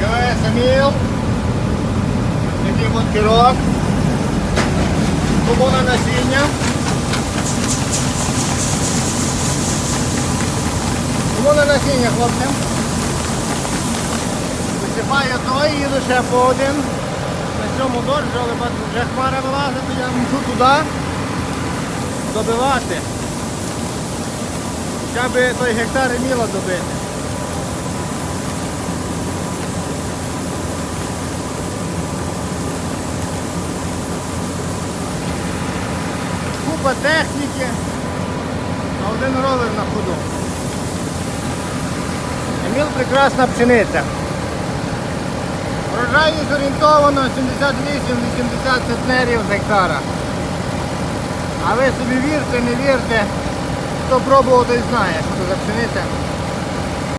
КВС Еміл. Такий от керок. Кому на насіння. Кому на насіння, хлопці. Висипає той, їду ще по один. На цьому дощ, але вже хмара вилазить, я мушу туди добивати. Хоча би той гектар міла добити. Купа техніки, а один ровер на ходу. Еміл прекрасна пшениця. Врожайність орієнтовано 78-80 центнерів з гектара. А ви собі вірте, не вірте, хто пробував, той знає, що це за пшениця.